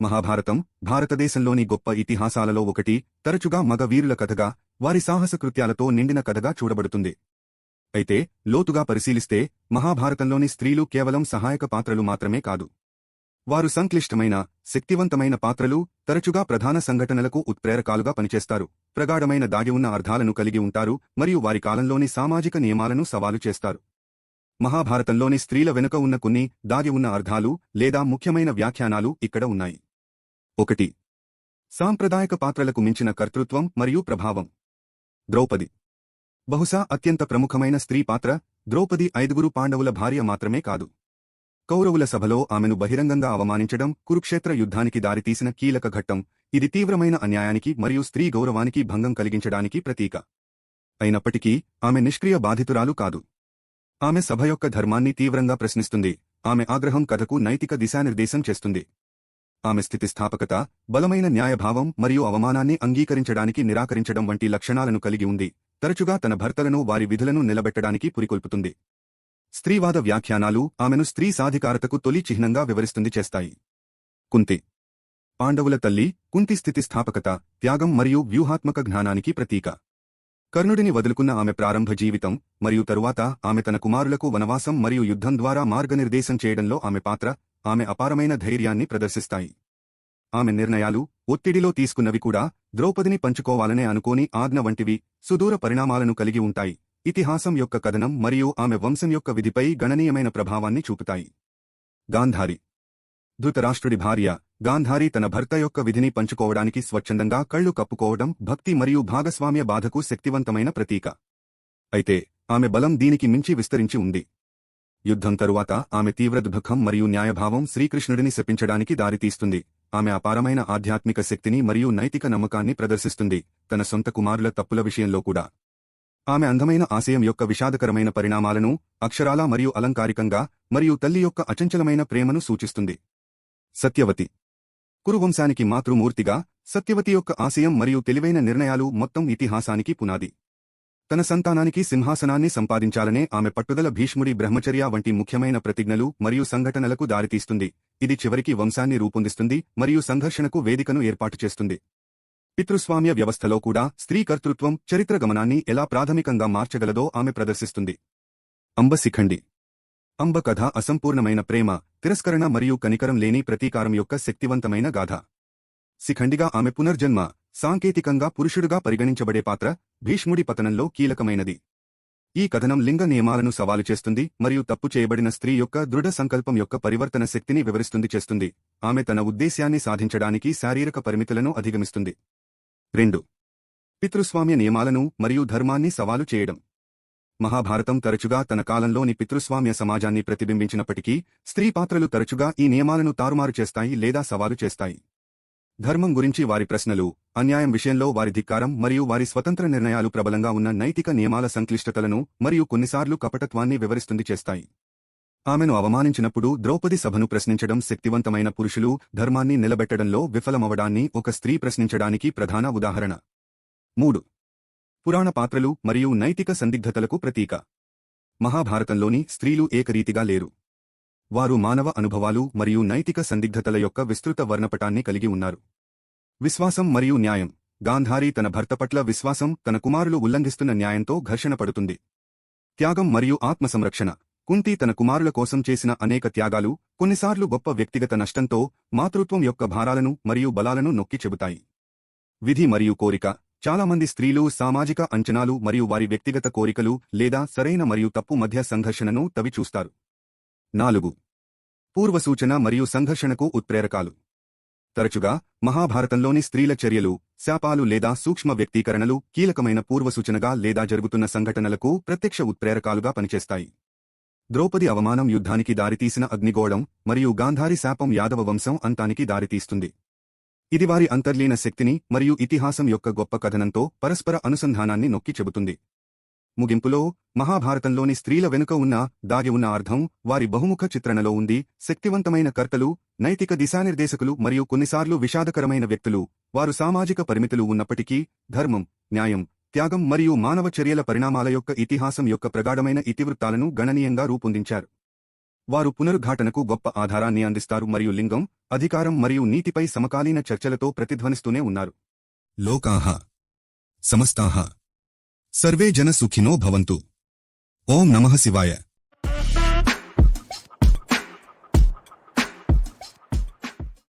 మహాభారతం భారతదేశంలోని గొప్ప ఇతిహాసాలలో ఒకటి తరచుగా మగ వీరుల కథగా వారి సాహసకృత్యాలతో నిండిన కథగా చూడబడుతుంది. అయితే లోతుగా పరిశీలిస్తే మహాభారతంలోని స్త్రీలు కేవలం సహాయక పాత్రలు మాత్రమే కాదు. వారు సంక్లిష్టమైన శక్తివంతమైన పాత్రలు తరచుగా ప్రధాన సంఘటనలకు ఉత్ప్రేరకాలుగా పనిచేస్తారు. ప్రగాఢమైన దాగి ఉన్న అర్థాలను కలిగి ఉంటారు మరియు వారి కాలంలోని సామాజిక నియమాలను సవాలు చేస్తారు. మహాభారతంలోని స్త్రీల వెనుక ఉన్న కొన్ని దాగి ఉన్న అర్థాలు లేదా ముఖ్యమైన వ్యాఖ్యానాలు ఇక్కడ ఉన్నాయి. ఒకటి. సాంప్రదాయక పాత్రలకు మించిన కర్తృత్వం మరియు ప్రభావం. ద్రౌపది. బహుశా అత్యంత ప్రముఖమైన స్త్రీ పాత్ర ద్రౌపది ఐదుగురు పాండవుల భార్య మాత్రమే కాదు. కౌరవుల సభలో ఆమెను బహిరంగంగా అవమానించడం కురుక్షేత్ర యుద్ధానికి దారితీసిన కీలక ఘట్టం ఇది తీవ్రమైన అన్యాయానికి మరియు స్త్రీ గౌరవానికి భంగం కలిగించడానికి ప్రతీక. అయినప్పటికీ ఆమె నిష్క్రియ బాధితురాలు కాదు. ఆమె సభ యొక్క ధర్మాన్ని తీవ్రంగా ప్రశ్నిస్తుంది ఆమె ఆగ్రహం కథకు నైతిక దిశానిర్దేశం చేస్తుంది. ఆమె స్థితిస్థాపకత బలమైన న్యాయభావం మరియు అవమానాన్ని అంగీకరించడానికి నిరాకరించడం వంటి లక్షణాలను కలిగి ఉంది. తరచుగా తన భర్తలను వారి విధులను నిలబెట్టడానికి పురికొల్పుతుంది. స్త్రీవాద వ్యాఖ్యానాలు ఆమెను స్త్రీ సాధికారతకు తొలి చిహ్నంగా వివరిస్తుంది చేస్తాయి. కుంతి. పాండవుల తల్లి కుంతి స్థితిస్థాపకత త్యాగం మరియు వ్యూహాత్మక జ్ఞానానికి ప్రతీక. కర్ణుడిని వదులుకున్న ఆమె ప్రారంభ జీవితం మరియు తరువాత ఆమె తన కుమారులకు వనవాసం మరియు యుద్ధం ద్వారా మార్గనిర్దేశం చేయడంలో ఆమె పాత్ర ఆమె అపారమైన ధైర్యాన్ని ప్రదర్శిస్తాయి. ఆమె నిర్ణయాలు ఒత్తిడిలో తీసుకున్నవి కూడా ద్రౌపదిని పంచుకోవాలనే అనుకోని ఆజ్ఞ వంటివి సుదూర పరిణామాలను కలిగి ఉంటాయి. ఇతిహాసం యొక్క కథనం మరియు ఆమె వంశం యొక్క విధిపై గణనీయమైన ప్రభావాన్ని చూపుతాయి. గాంధారి ధృతరాష్ట్రుడి భార్య గాంధారి తన భర్త యొక్క విధిని పంచుకోవడానికి స్వచ్ఛందంగా కళ్ళు కప్పుకోవడం భక్తి మరియు భాగస్వామ్య బాధకు శక్తివంతమైన ప్రతీక. అయితే ఆమె బలం దీనికి మించి విస్తరించి ఉంది. యుద్ధం తరువాత ఆమె తీవ్ర దుఃఖం మరియు న్యాయభావం శ్రీకృష్ణుడిని శపించడానికి దారితీస్తుంది. ఆమె అపారమైన ఆధ్యాత్మిక శక్తిని మరియు నైతిక నమ్మకాన్ని ప్రదర్శిస్తుంది. తన సొంత కుమారుల తప్పుల విషయంలో కూడా. ఆమె అందమైన ఆశయం యొక్క విషాదకరమైన పరిణామాలను అక్షరాలా మరియు అలంకారికంగా మరియు తల్లి యొక్క అచంచలమైన ప్రేమను సూచిస్తుంది. సత్యవతి. కురువంశానికి మాతృమూర్తిగా సత్యవతి యొక్క ఆశయం మరియు తెలివైన నిర్ణయాలు మొత్తం ఇతిహాసానికి పునాది. తన సంతానానికి సింహాసనాన్ని సంపాదించాలనే ఆమె పట్టుదల భీష్ముడి బ్రహ్మచర్య వంటి ముఖ్యమైన ప్రతిజ్ఞలు మరియు సంఘటనలకు దారితీస్తుంది. ఇది చివరికి వంశాన్ని రూపొందిస్తుంది మరియు సంఘర్షణకు వేదికను ఏర్పాటు చేస్తుంది. పితృస్వామ్య వ్యవస్థలో కూడా స్త్రీ కర్తృత్వం చరిత్ర గమనాన్ని ఎలా ప్రాథమికంగా మార్చగలదో ఆమె ప్రదర్శిస్తుంది. అంబ శిఖండి. అంబ కథ అసంపూర్ణమైన ప్రేమ తిరస్కరణ మరియు కనికరం లేని ప్రతీకారం యొక్క శక్తివంతమైన గాథ. శిఖండిగా ఆమె పునర్జన్మ సాంకేతికంగా పురుషుడుగా పరిగణించబడే పాత్ర భీష్ముడి పతనంలో కీలకమైనది. ఈ కథనం లింగ నియమాలను సవాలు చేస్తుంది మరియు తప్పు చేయబడిన స్త్రీ యొక్క దృఢ సంకల్పం యొక్క పరివర్తన శక్తిని వివరిస్తుంది చేస్తుంది. ఆమె తన ఉద్దేశ్యాన్ని సాధించడానికి శారీరక పరిమితులను అధిగమిస్తుంది. రెండు. పితృస్వామ్య నియమాలను మరియు ధర్మాన్ని సవాలు చేయడం. మహాభారతం తరచుగా తన కాలంలోని పితృస్వామ్య సమాజాన్ని ప్రతిబింబించినప్పటికీ స్త్రీ పాత్రలు తరచుగా ఈ నియమాలను తారుమారు చేస్తాయి లేదా సవాలు చేస్తాయి. ధర్మం గురించి వారి ప్రశ్నలు అన్యాయం విషయంలో వారి ధిక్కారం మరియు వారి స్వతంత్ర నిర్ణయాలు ప్రబలంగా ఉన్న నైతిక నియమాల సంక్లిష్టతలను మరియు కొన్నిసార్లు కపటత్వాన్ని వివరిస్తుంది చేస్తాయి. ఆమెను అవమానించినప్పుడు ద్రౌపది సభను ప్రశ్నించడం శక్తివంతమైన పురుషులు ధర్మాన్ని నిలబెట్టడంలో విఫలమవడాన్ని ఒక స్త్రీ ప్రశ్నించడానికి ప్రధాన ఉదాహరణ. మూడు. పురాణ పాత్రలు మరియు నైతిక సందిగ్ధతలకు ప్రతీక. మహాభారతంలోని స్త్రీలు ఏకరీతిగా లేరు. వారు మానవ అనుభవాలు మరియు నైతిక సందిగ్ధతల యొక్క విస్తృత వర్ణపటాన్ని కలిగి ఉన్నారు. విశ్వాసం మరియు న్యాయం. గాంధారి తన భర్త పట్ల విశ్వాసం తన కుమారులు ఉల్లంఘిస్తున్న న్యాయంతో ఘర్షణ పడుతుంది. త్యాగం మరియు ఆత్మసంరక్షణ. కుంతి తన కుమారుల కోసం చేసిన అనేక త్యాగాలు కొన్నిసార్లు గొప్ప వ్యక్తిగత నష్టంతో మాతృత్వం యొక్క భారాలను మరియు బలాలను నొక్కి చెబుతాయి. విధి మరియు కోరిక. చాలామంది స్త్రీలు సామాజిక అంచనాలు మరియు వారి వ్యక్తిగత కోరికలు లేదా సరైన మరియు తప్పు మధ్య సంఘర్షణను తవిచూస్తారు. నాలుగు. పూర్వసూచన మరియు సంఘర్షణకు ఉత్ప్రేరకాలు. తరచుగా మహాభారతంలోని స్త్రీల చర్యలు శాపాలు లేదా సూక్ష్మ వ్యక్తీకరణలు కీలకమైన పూర్వసూచనగా లేదా జరుగుతున్న సంఘటనలకు ప్రత్యక్ష ఉత్ప్రేరకాలుగా పనిచేస్తాయి. ద్రౌపది అవమానం యుద్ధానికి దారితీసిన అగ్నిగోళం మరియు గాంధారి శాపం యాదవ వంశం అంతానికి దారితీస్తుంది. ఇది వారి అంతర్లీన శక్తిని మరియు ఇతిహాసం యొక్క గొప్ప కథనంతో పరస్పర అనుసంధానాన్ని నొక్కి చెబుతుంది. ముగింపులో మహాభారతంలోని స్త్రీల వెనుక ఉన్న దాగి ఉన్న అర్థం వారి బహుముఖ చిత్రణలో ఉంది శక్తివంతమైన కర్తలు నైతిక దిశానిర్దేశకులు మరియు కొన్నిసార్లు విషాదకరమైన వ్యక్తులు. వారు సామాజిక పరిమితులు ఉన్నప్పటికీ ధర్మం న్యాయం త్యాగం మరియు మానవ చర్యల పరిణామాల యొక్క ఇతిహాసం యొక్క ప్రగాఢమైన ఇతివృత్తాలను గణనీయంగా రూపొందించారు. వారు పునరుద్ఘాటనకు గొప్ప ఆధారాన్ని అందిస్తారు మరియు లింగం అధికారం మరియు నీతిపై సమకాలీన చర్చలతో ప్రతిధ్వనిస్తూనే ఉన్నారు. లోకాహ సమస్తాహ సర్వే జన సుఖినో భవంతు ఓం నమః శివాయ